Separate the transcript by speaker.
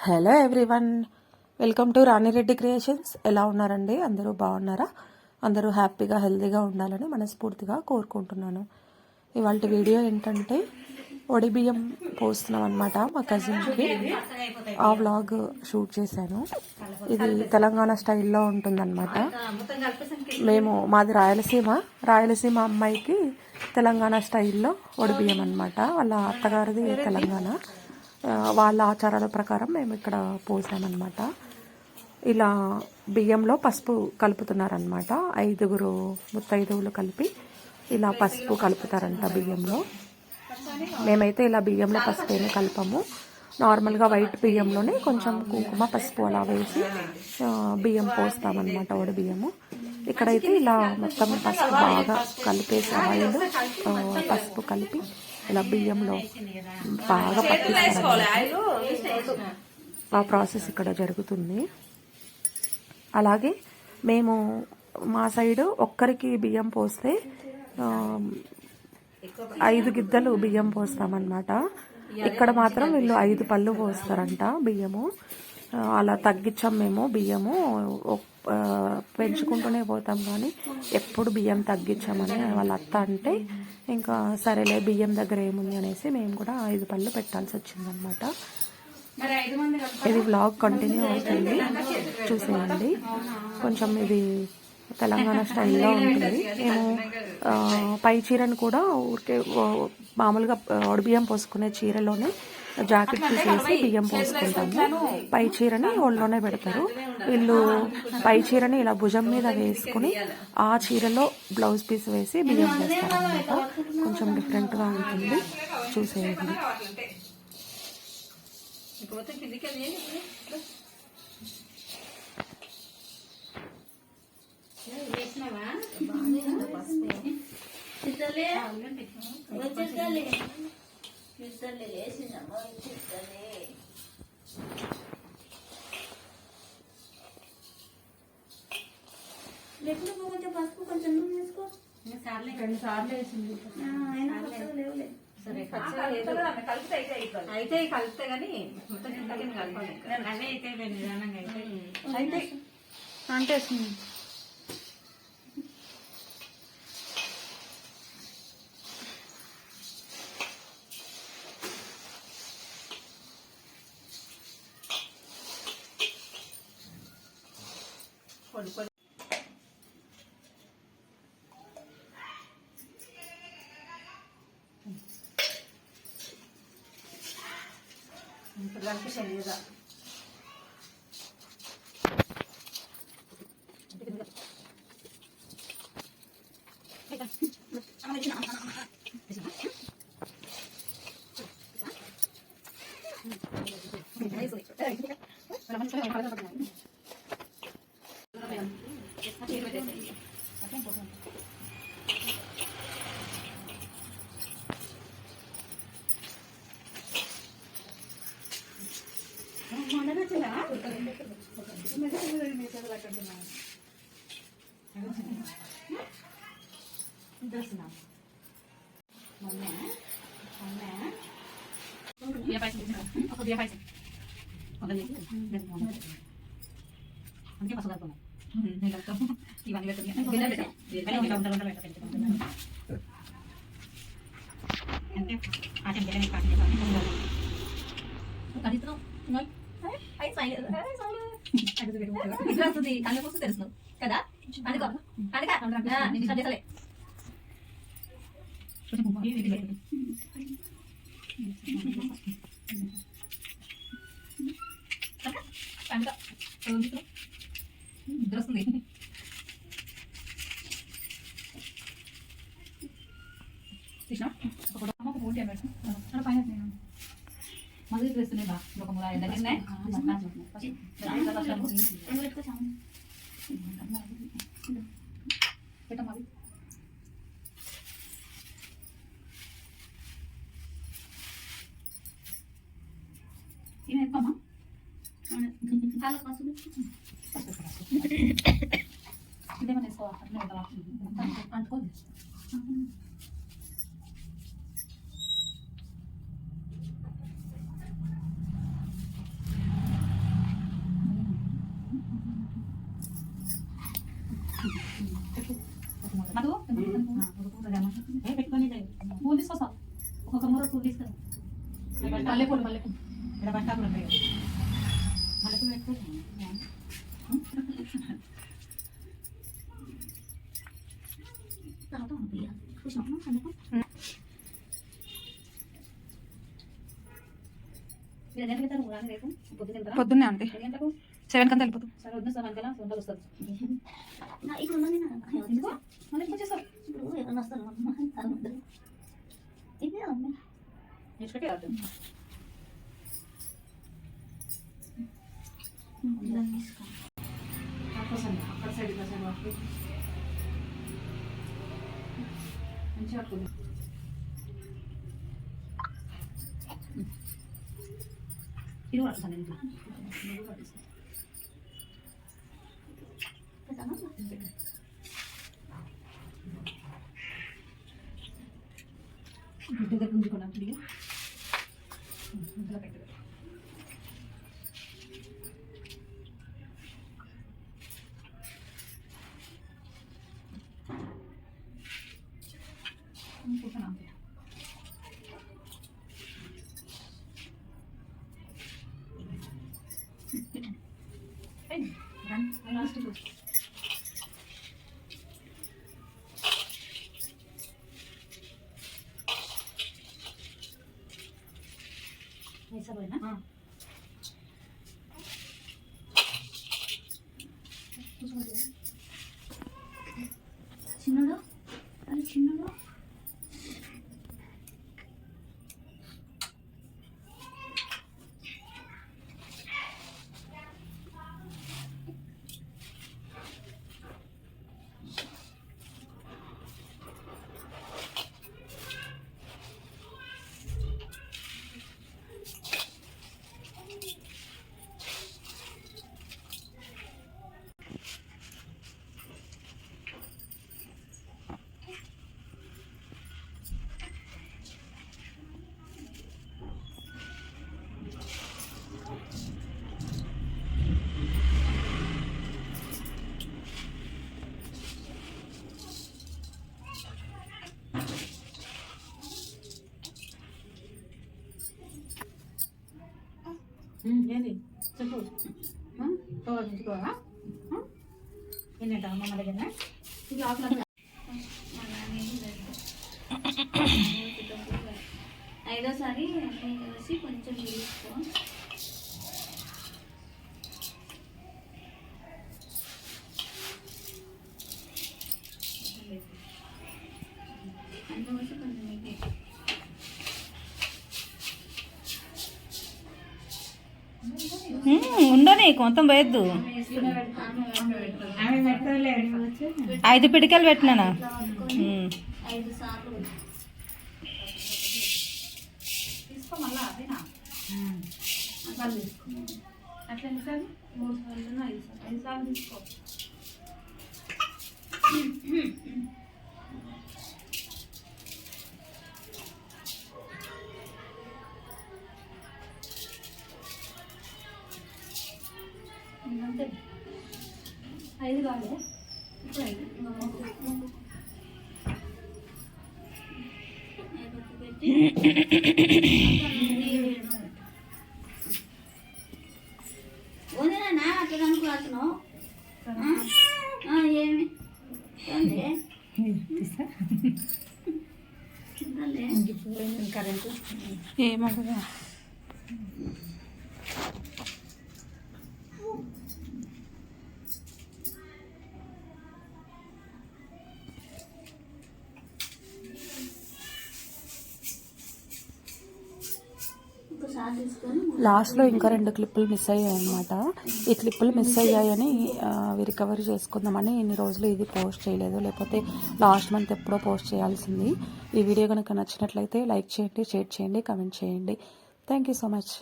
Speaker 1: Hello everyone welcome to Ranireddy creations ఎలా ఉన్నారండి? అందరూ బాగున్నారా? అందరూ హ్యాపీగా హెల్తీగా ఉండాలని మనస్ఫూర్తిగా కోరుకుంటున్నాను. ఇవాళ వీడియో ఏంటంటే ఒడి బియ్యం పోస్తున్నాం అనమాట మా కజిన్కి ఆ వ్లాగ్ షూట్ చేశాను. ఇది తెలంగాణ స్టైల్లో ఉంటుందన్నమాట. మేము మాది రాయలసీమ. రాయలసీమ అమ్మాయికి తెలంగాణ స్టైల్లో ఒడి బియ్యం అనమాట వాళ్ళ అత్తగారిది తెలంగాణ. వాళ్ళ ఆచారాల ప్రకారం మేము ఇక్కడ పోసామన్నమాట. ఇలా బియ్యంలో పసుపు కలుపుతున్నారనమాట ఐదుగురు ముత్తైదువులు కలిపి ఇలా పసుపు కలుపుతారంట బియ్యంలో. మేమైతే ఇలా బియ్యంలో పసుపు ఏమి కలపము. నార్మల్గా వైట్ బియ్యంలోనే కొంచెం కుంకుమ పసుపు అలా వేసి బియ్యం పోస్తామన్నమాట ఓడి బియ్యము. ఇక్కడైతే ఇలా మొత్తం పసుపు బాగా కలిపేసి ఆయిల్ పసుపు కలిపి ఇలా బియ్యంలో బాగా పట్టిస్తారు ఆ ప్రాసెస్ ఇక్కడ జరుగుతుంది. అలాగే మేము మా సైడు ఒక్కరికి బియ్యం పోస్తే ఐదు గిద్దలు బియ్యం పోస్తామన్నమాట. ఇక్కడ మాత్రం వీళ్ళు ఐదు పళ్ళు పోస్తారంట బియ్యము. అలా తగ్గించాం మేము బియ్యము. పెంచుకుంటూనే పోతాం కానీ ఎప్పుడు బియ్యం తగ్గించామని వాళ్ళ అత్త అంటే ఇంకా సరేలే బియ్యం దగ్గర ఏముంది అనేసి మేము కూడా ఐదు పళ్ళు పెట్టాల్సి వచ్చిందనమాట ఇది బ్లాగ్ కంటిన్యూ అవుతుంది. చూసేయండి. కొంచెం ఇది తెలంగాణ స్టైల్లో ఉంటుంది. మేము పై చీరను కూడా ఊరికే మామూలుగా ఒడిబియ్యం పోసుకునే చీరలోనే జాకెట్ తీసేసి బియ్యం పోసుకుంటాము. పై చీరని ఒళ్ళోనే పెడతారు. వీళ్ళు పై చీరని ఇలా భుజం మీద వేసుకుని ఆ చీరలో బ్లౌజ్ పీస్ వేసి బియ్యం వేస్తారు అనమాట కొంచెం డిఫరెంట్గా ఉంటుంది. చూసేయండి.
Speaker 2: కొంచెం పసుపు కొంచెం నూనె వేసుకో.
Speaker 3: రెండు సార్లు వేసింది.
Speaker 2: ఆ, అయినా కొత్తగా లేవులే.
Speaker 3: సరే అయితే కలిపితే కానీ మొత్తం అయితే నిదానంగా అయితే.
Speaker 1: అయితే అంటే
Speaker 3: పొడి పొడి ఇప్పుడు కనిపిస్తుంది కదా బియ్య పాయసం ఒక బియ్య పాయసం అందుకే పసుపు కలుపుకున్నాం నేను కలుపుతాం ఇవన్నీ పెట్టుకుని తెలుసు కదా అనుకో అనుక నేను cái này chị cái này là cái
Speaker 2: này ini
Speaker 3: apa mak? Kalau kasut itu. మల్లెపూలు మల్లెపూలు. ఇక్కడ బట్టాకులు ఉంటాయి కదా. మల్లెపూలు పెట్టుకోవచ్చు
Speaker 2: తర్వాత మీరు రేపు పొద్దున వెళ్తారా
Speaker 1: పొద్దున్నే
Speaker 2: గంటలకు
Speaker 1: సెవెన్ కంతా వెళ్ళిపోతాం.
Speaker 3: సరే వద్దు సార్ అంకలా? వంటలు వస్తుంది
Speaker 2: నా ఇప్పుడు ఇదే ఉంది తీసుకో
Speaker 3: పట్టుకోసండి అక్కడ సైడ్ సైడ్ మంచిగా ఇది పట్టుకోండి ఇంట్లో ఇది దగ్గర ఉంచుకున్నాం ఇప్పుడు ఇంట్లో పెట్టు కూర్చున్నాం లాస్ట్
Speaker 2: हे सर्व आहे ना
Speaker 3: ఏది? చెప్పు. తోడించుకోవా ఏంటంట అమ్మ దగ్గర ఇది ఆకులు
Speaker 2: ఐదోసారి అన్నీ కలిసి కొంచెం తీసుకో అన్నీ కలిసి కొంచెం ఇది
Speaker 1: ఉండని కొంత పోయద్దు. ఐదు పిడికలు పెట్టినానా?
Speaker 2: ఐదు సార్లు
Speaker 3: అట్లా ఐదు
Speaker 2: కాదు. ఇప్పుడు వదినా అట్లా అనుకుంటున్నావు ఏమి? ఏంది?
Speaker 1: లాస్ట్లో ఇంకా రెండు క్లిప్పులు మిస్ అయ్యాయి అనమాట ఈ క్లిప్పులు మిస్ అయ్యాయని అవి రికవరీ చేసుకుందామని ఇన్ని రోజులు ఇది పోస్ట్ చేయలేదు. లేకపోతే లాస్ట్ మంత్ ఎప్పుడో పోస్ట్ చేయాల్సింది. ఈ వీడియో కనుక నచ్చినట్లయితే లైక్ చేయండి షేర్ చేయండి కమెంట్ చేయండి. Thank you so much.